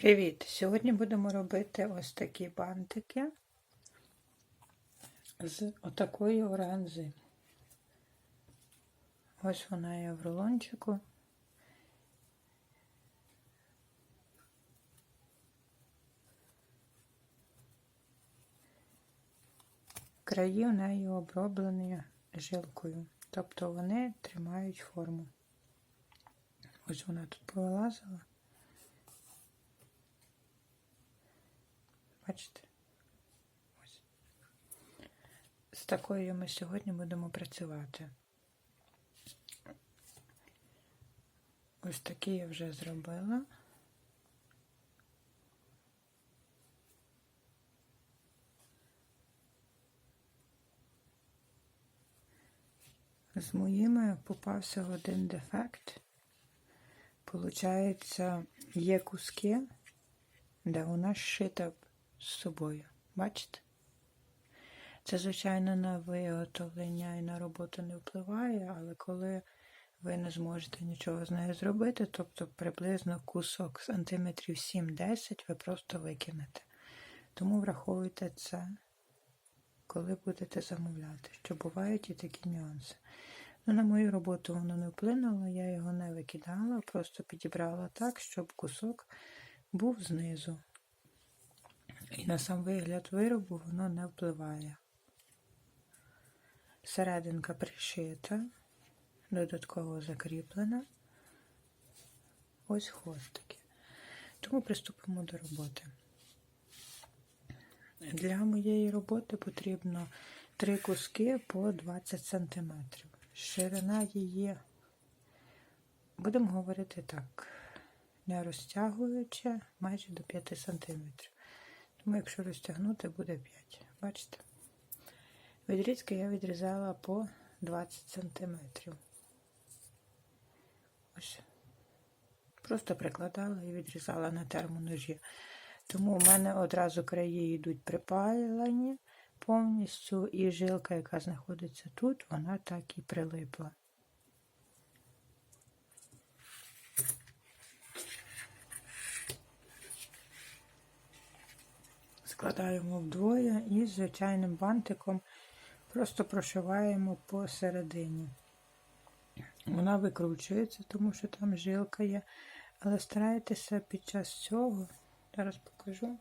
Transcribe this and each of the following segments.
Привіт! Сьогодні будемо робити ось такі бантики з отакої органзи. Ось вона є в рулончику. Краї в неї оброблені жилкою, тобто вони тримають форму. Ось вона тут повилазила. Бачите? Ось. З такою ми сьогодні будемо працювати. Ось такі я вже зробила. З моїми попався один дефект. Получається, є куски, де вона зшита з собою. Бачите? Це, звичайно, на виготовлення і на роботу не впливає, але коли ви не зможете нічого з нею зробити, тобто приблизно кусок сантиметрів 7-10 ви просто викинете. Тому враховуйте це, коли будете замовляти, що бувають і такі нюанси. Ну, На мою роботу воно не вплинуло, я його не викидала, просто підібрала так, щоб кусок був знизу. І на сам вигляд виробу воно не впливає. Серединка пришита, додатково закріплена. Ось хвостики. Тому приступимо до роботи. Для моєї роботи потрібно три куски по 20 см. Ширина її, будемо говорити так, не розтягуючи майже до 5 см. Тому, якщо розтягнути, буде 5. Бачите? Відрізки я відрізала по 20 см. Ось. Просто прикладала і відрізала на термоножі. Тому у мене одразу краї йдуть припайлені повністю, і жилка, яка знаходиться тут, вона так і прилипла. Складаємо вдвоє і звичайним бантиком просто прошиваємо посередині. Вона викручується, тому що там жилка є. Але старайтеся під час цього, зараз покажу,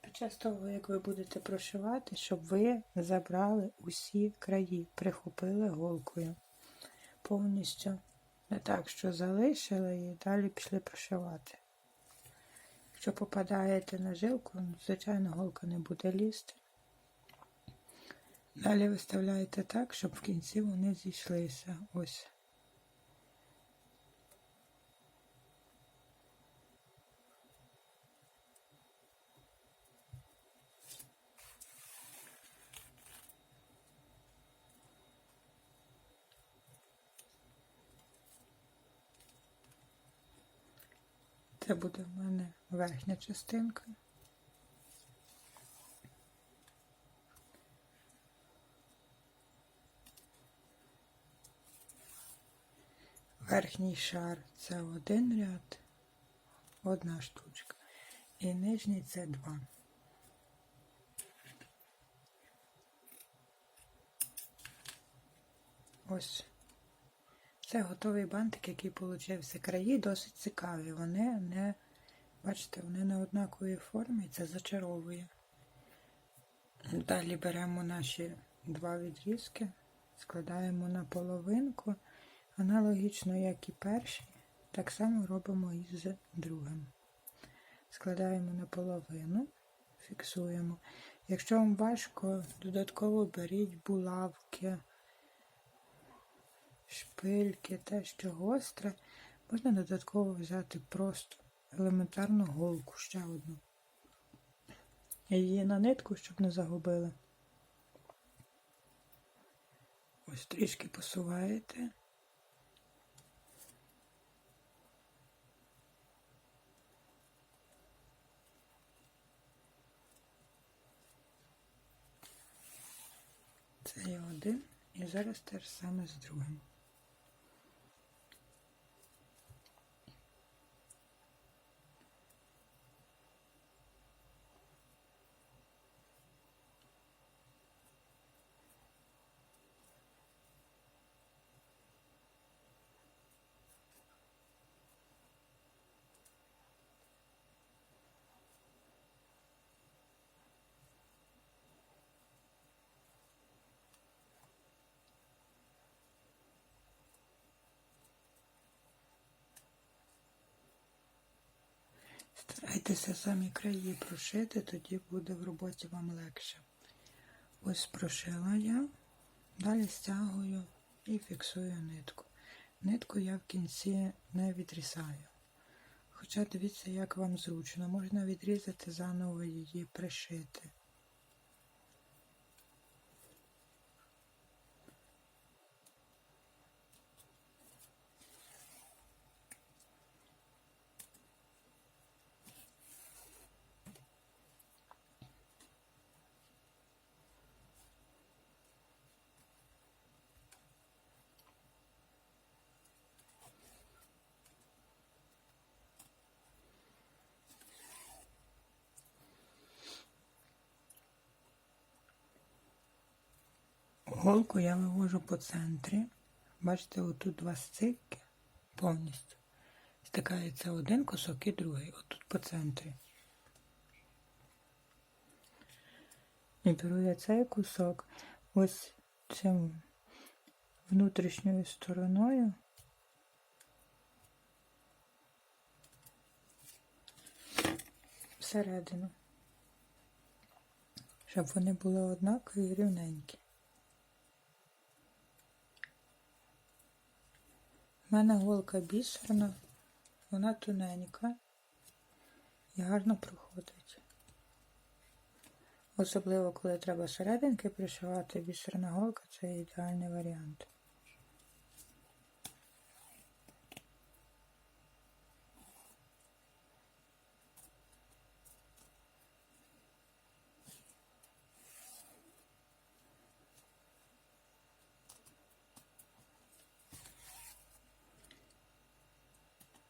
під час того, як ви будете прошивати, щоб ви забрали усі краї, прихопили голкою повністю. Не так, що залишили і далі пішли прошивати. Якщо попадаєте на жилку, звичайно, голка не буде лізти. Далі виставляєте так, щоб в кінці вони зійшлися. Ось. Це буде в мене верхня частинка. Верхній шар це один ряд, одна штучка. І нижній це два. Ось. Це готовий бантик, який получився. Краї досить цікаві. Вони не, бачите, вони на однаковій формі, це зачаровує. Далі беремо наші два відрізки, складаємо на половинку. Аналогічно, як і перший, так само робимо і з другим. Складаємо на половину, фіксуємо. Якщо вам важко, додатково беріть булавки, шпильки, те, що гостре, можна додатково взяти просто елементарну голку ще одну. Її на нитку, щоб не загубили. Ось трішки посуваєте. Це є один. І зараз те ж саме з другим. Старайтеся самі краї прошити, тоді буде в роботі вам легше. Ось прошила я, далі стягую і фіксую нитку. Нитку я в кінці не відрізаю. Хоча дивіться, як вам зручно, можна відрізати, заново її пришити. Голку я вивожу по центрі. Бачите, отут два стики повністю. Стикається один кусок і другий, отут по центрі. І беру я цей кусок ось цим внутрішньою стороною. Всередину. Щоб вони були однакові і рівненькі. У мене голка бісерна, вона тоненька і гарно проходить. Особливо, коли треба серединки пришивати, бісерна голка це ідеальний варіант.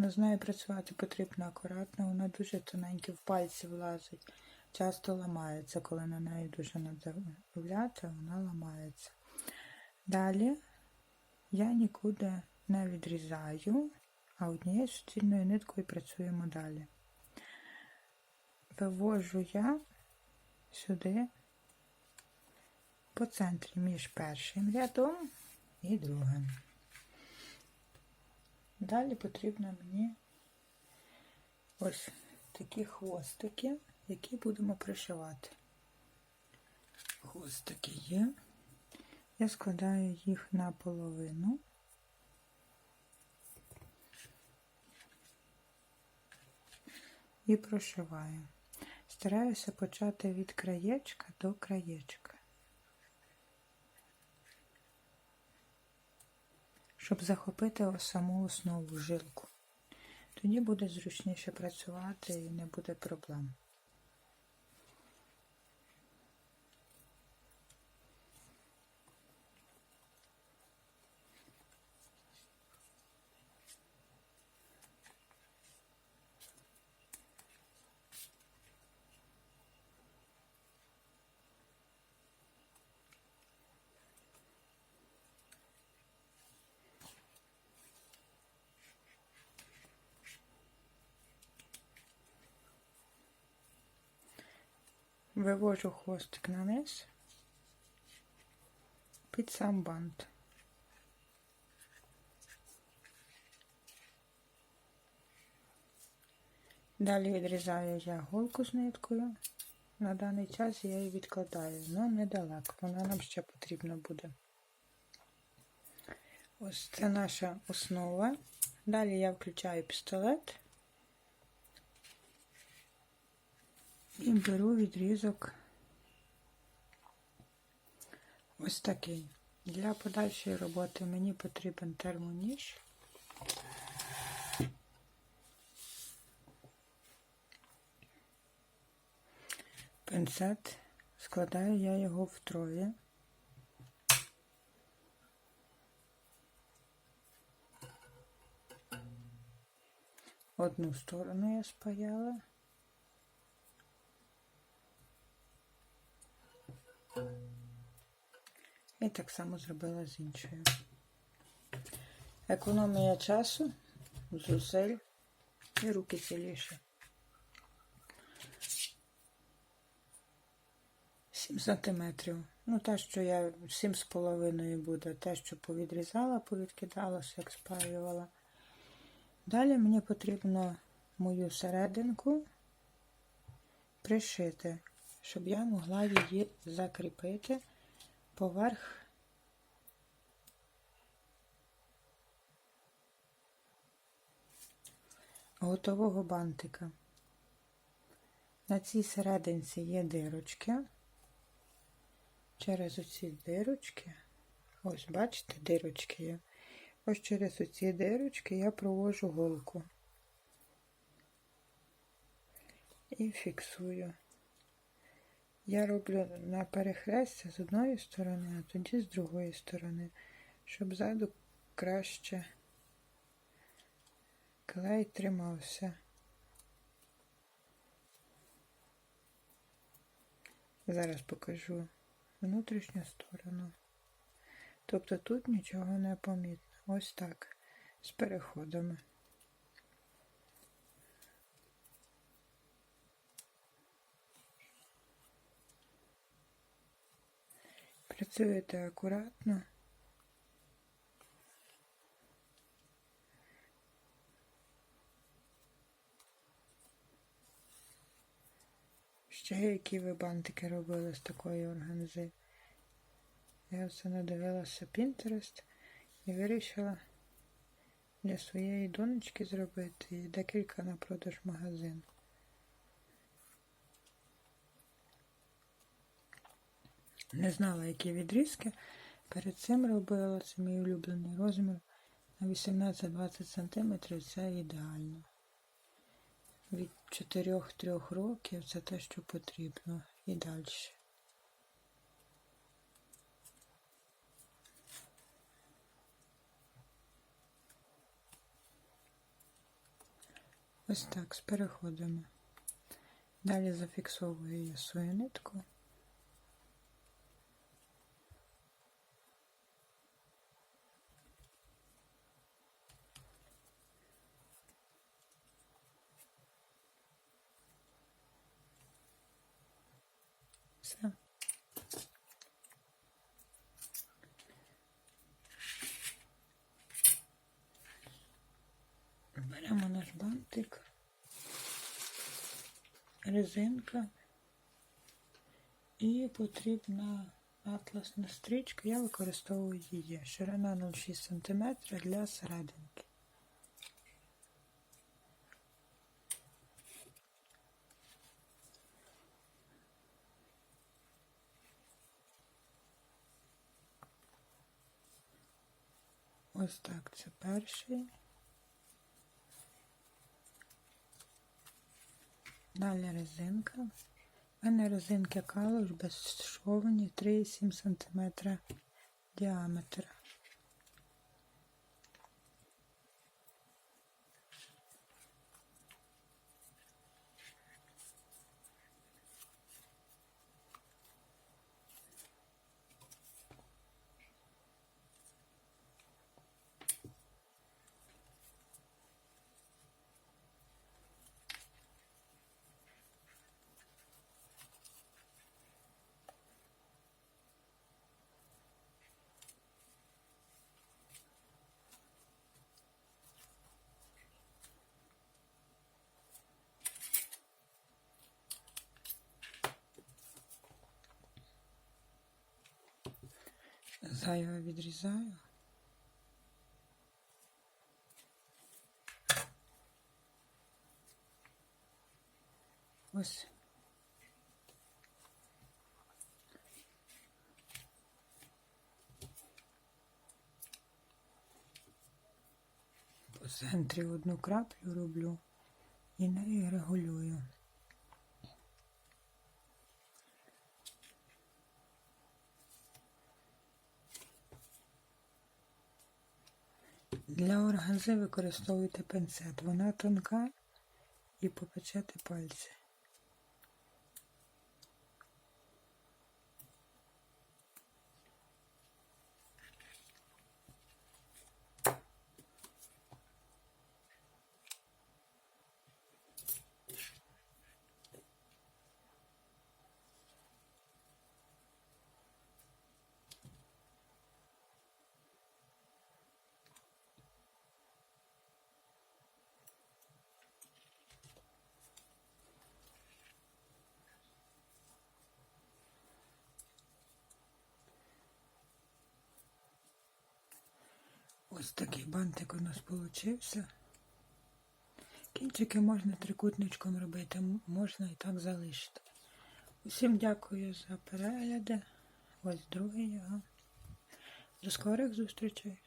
Ну, з нею працювати потрібно акуратно, вона дуже тоненько в пальці влазить. Часто ламається, коли на неї дуже надавляти, вона ламається. Далі я нікуди не відрізаю, а однією суцільною ниткою працюємо далі. Вивожу я сюди по центрі між першим рядом і другим. Далі потрібно мені ось такі хвостики, які будемо пришивати. Хвостики є. Я складаю їх на половину. І прошиваю. Стараюся почати від краєчка до краєчка. Щоб захопити саму основу жилку. Тоді буде зручніше працювати і не буде проблем. Вивожу хвостик на низ під сам бант. Далі відрізаю я голку з ниткою. На даний час я її відкладаю, але недалеко, вона нам ще потрібна буде. Ось це наша основа. Далі я включаю пістолет. І беру відрізок ось такий. Для подальшої роботи мені потрібен термоніж. Пинцет, складаю я його втроє. Одну сторону я спаяла. І так само зробила з іншою. Економія часу, зусиль і руки ціліші. 7 сантиметрів. Ну, те, що я 7,5 буде, те, що повідрізала, повідкидалася, як спаювала. Далі мені потрібно мою серединку пришити, щоб я могла її закріпити поверх готового бантика. На цій серединці є дирочки. Через оці дирочки, ось, бачите, дирочки є. Ось через оці дирочки я провожу голку і фіксую. Я роблю на перехрестя з одної сторони, а тоді з другої сторони, щоб ззаду краще клей тримався. Зараз покажу внутрішню сторону. Тобто тут нічого не помітно. Ось так, з переходами. Працюєте акуратно. Ще які ви бантики робили з такої органзи. Я все надивилася Pinterest і вирішила для своєї донечки зробити і декілька на продаж магазин. Не знала, які відрізки. Перед цим робила це мій улюблений розмір на 18-20 см це ідеально. Від 4-3 років це те, що потрібно і далі. Ось так з переходами. Далі зафіксовую я свою нитку. Все. Беремо наш бантик, резинка і потрібна атласна стрічка. Я використовую її. Ширина 0,6 см для серединки. Ось так це перший. Далі резинка. У мене резинки калуш безшовні 3,7 см діаметра. Зайве відрізаю. Ось. По центрі одну краплю роблю і нею регулюю. Для органзи використовуйте пинцет. Вона тонка і попечете пальці. Ось такий бантик у нас получився. Кінчики можна трикутничком робити, можна і так залишити. Усім дякую за перегляди. Ось другий його. До скорих зустрічей!